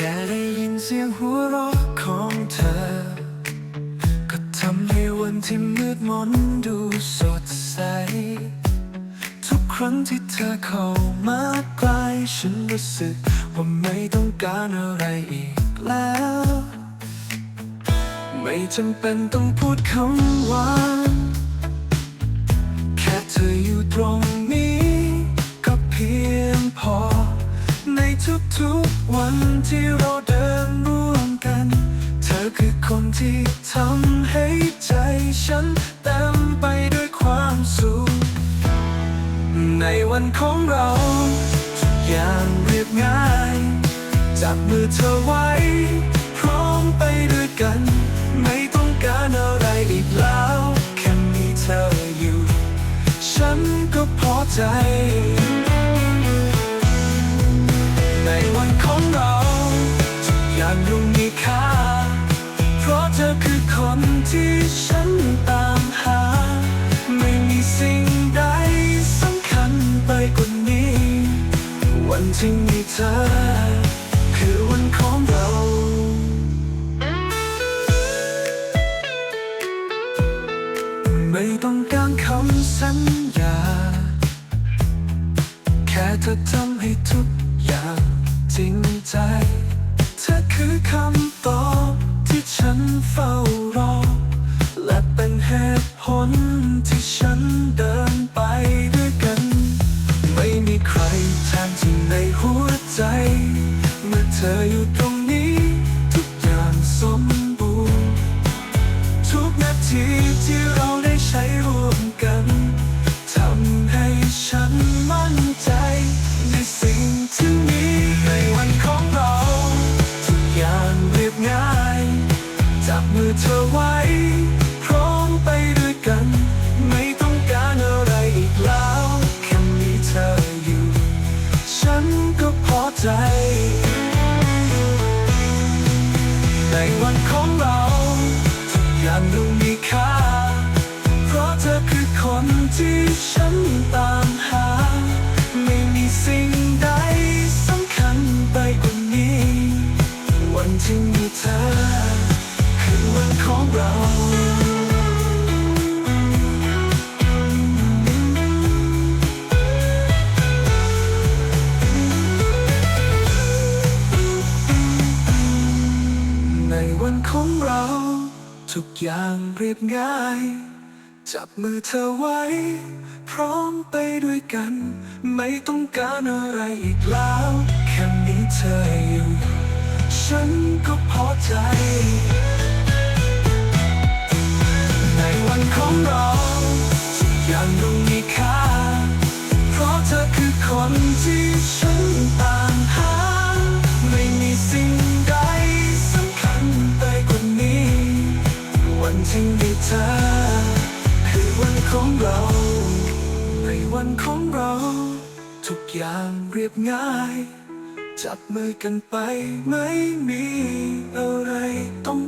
แค่ได้ยินเสียงหัวเราะของเธอ ก็ทำให้วันที่มืดมนดูสดใส ทุกครั้งที่เธอเข้ามาใกล้ฉันรู้สึกว่าไม่ต้องการอะไรอีกแล้ว ไม่จำเป็นต้องพูดคำหวา ทุกๆวันที่เราเดินร่วมกัน เธอคือคนที่ทำให้ใจฉันเต็มไปด้วยความสุข ในวันของเราทุกอย่างเรียบง่าย จับมือเธอไว้ พร้อมไปด้วยกัน ไม่ต้องการอะไรอีกแล้วแค่มีเธออยู่ ฉันก็พอใจ ที่ฉันตามหา ไม่มีสิ่งใดสำคัญไปกว่านี้ วันที่มีเธอ คือวันของเรา ไม่ต้องการคำสัญญา แค่เธอทำให้ทุกอย่างจริงใจ เธอคือคำตอบ ที่ฉันเฝ้ารอ และเป็นเหตุผลที่ฉันเดินไปด้วยกัน ไม่มีใครแทนที่ในหัวใจ เมื่อเธออยู่ตรงนี้ ทุกอย่างสมบูรณ์ ทุกนาทีที่เราได้ใช้ร่วมกันทำให้ฉัน ใจ ในวันของเราทุกอย่างดูมีค่า เพราะเธอคือคนที่ฉันตามหา ไม่มีสิ่งใดสำคัญไปกว่านี้ วันที่มีเธอ คือวันของเรา ทุกอย่างเรียบง่าย จับมือเธอไว้ พร้อมไปด้วยกัน ไม่ต้องการอะไรอีกแล้ว แค่มีเธออยู่ ฉันก็พอใจ ในวันของเราทุกอย่างดูมีค่า เพราะเธอคือคนที่ ทิ้งให้เธอ คือวันของเรา ในวันของเรา ทุกอย่างเรียบง่าย จับมือกันไปไม่มีอะไรต้อง